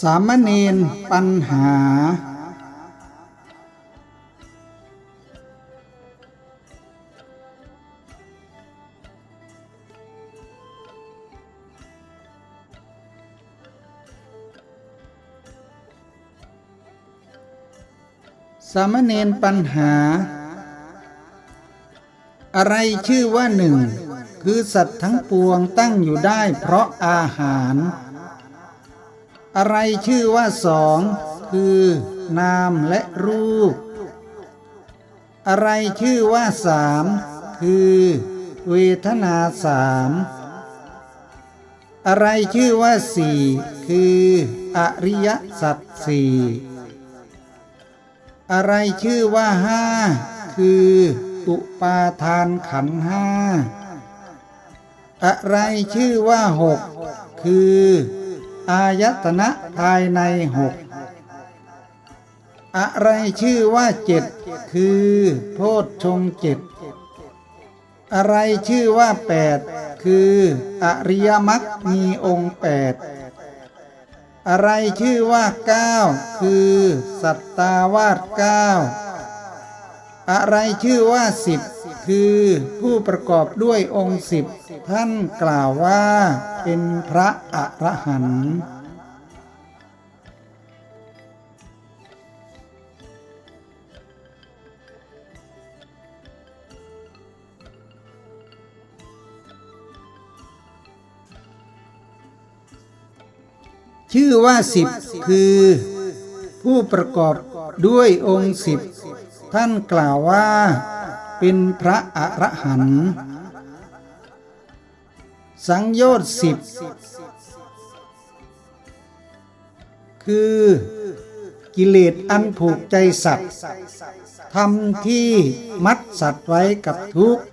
สามเณรปัญหา สามเณรปัญหา อะไรชื่อว่าหนึ่ง คือสัตว์ทั้งปวงตั้งอยู่ได้เพราะอาหาร อะไรชื่อว่าสอง คือนามและรูป อะไรชื่อว่าสามคือ เวทนาสามอะไรชื่อว่าสี่คืออริยสัจสี่อะไรชื่อว่าห้าคืออุปาทานขันห้าอะไรชื่อว่าหกคือ อายตนะภายในหกอะไรชื่อว่าเจ็ดคือ โพชฌงเจ็ดอะไรชื่อว่าแปดคือ อริยมรรคมีองค์แปดอะไรชื่อว่าเก้าคือ สัตตาวาสเก้า อะไรชื่อว่าสิบคือผู้ประกอบด้วยองค์สิบท่านกล่าวว่า เป็นพระอรหันต์ชื่อว่าสิบคือ ผู้ประกอบด้วยองค์สิบ ท่านกล่าวว่า เป็นพระอรหันต์สังโยชน์สิบคือกิเลสอันผูกใจสัตว์ทำที่มัดสัตว์ไว้กับทุกข์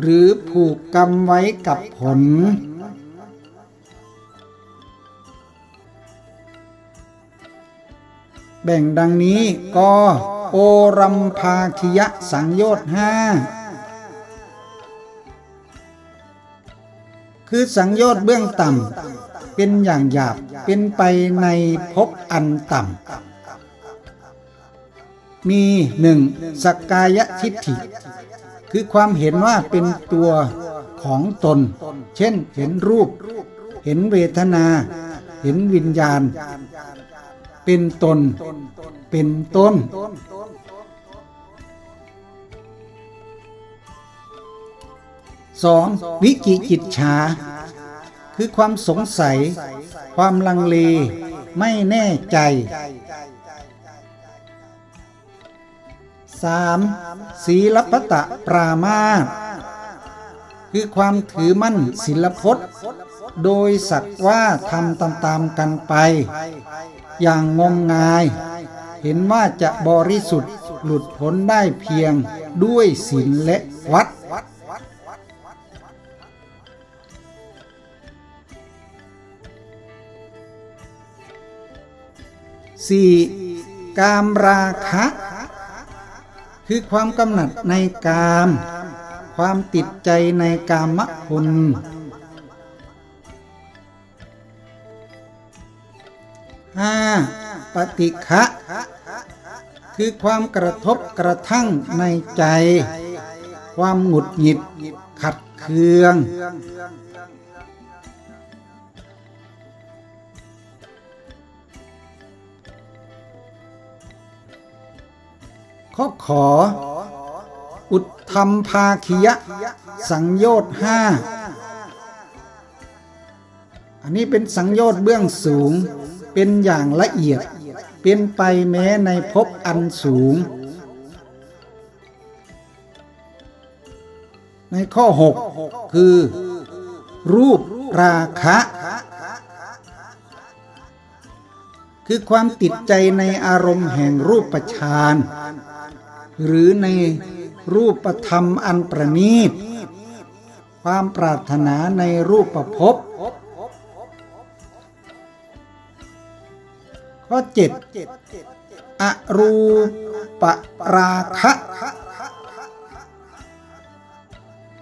หรือผูกกรรมไว้กับผล แบ่งดังนี้ก็ โอรัมภาคิยะสังโยชน์ห้าคือสังโยชน์เบื้องต่ำเป็นอย่างหยาบเป็นไปในภพอันต่ำมีหนึ่งสกกายทิฏฐิ คือความเห็นว่าเป็นตัวของตน เช่นเห็นรูป เห็นเวทนา เห็นวิญญาณ เป็นตน เป็นต้น สองวิกิจิตฉาคือความสงสัย ความลังเล ไม่แน่ใจสามศีลปตะปรามาสคือความถือมั่นศิลพจน์ โดยสักว่าทำตามๆกันไป อย่างงมงาย เห็นว่าจะบริสุทธิ์หลุดพ้นได้เพียงด้วยศีลและวัด สี่กามราคะ คือความกำหนัดในกาม ความติดใจในกามคุณห้าปฏิฆะคือความกระทบกระทั่งในใจ ความหงุดหงิดขัดเคือง ข้อขอ อุทธรรมภาคิยะ สังโยชน์ห้าอันนี้เป็นสังโยชน์เบื้องสูง เป็นอย่างละเอียด เป็นไปแม้ในภพอันสูง ในข้อ 6 คือ รูปราคะ คือความติดใจในอารมณ์แห่งรูปฌาน หรือในรูปธรรมอันประณีต ความปรารถนาในรูปภพข้อเจ็ดอรูปราคะ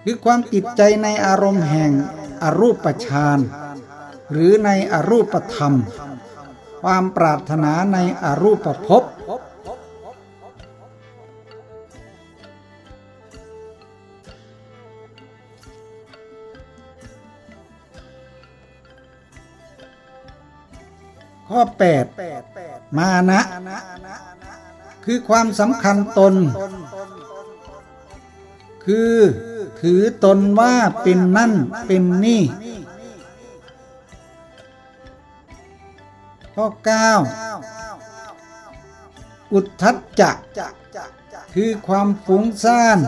คือความติดใจในอารมณ์แห่งอรูปฌานหรือในอรูปธรรม ความปรารถนาในอรูปภพ ข้อ 8 มานะ คือความสำคัญตน คือถือตนว่าเป็นนั่นเป็นนี่ ข้อ 9 อุทธัจจะคือความฟุ้งซ่าน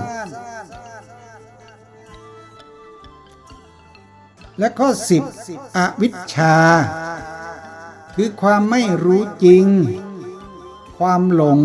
และข้อ 10 อวิชชา คือความไม่รู้จริง ความหลง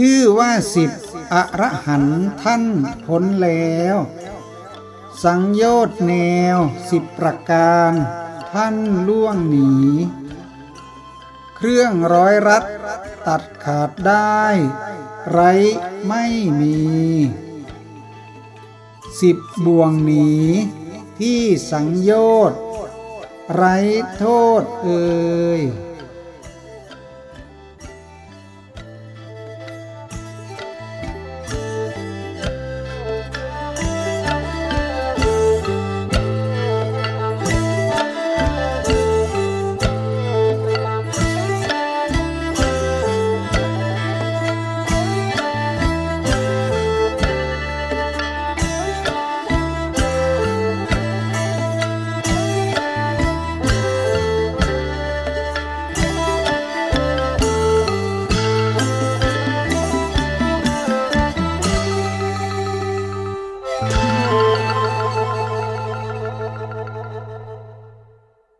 ชื่อว่าสิบอรหันต์ท่านพ้นแล้ว สังโยชน์แนวสิบประการ ท่านล่วงหนี เครื่องร้อยรัดตัดขาดได้ ไรไม่มี สิบบ่วงหนีที่สังโยชน์ไรโทษเอ่ย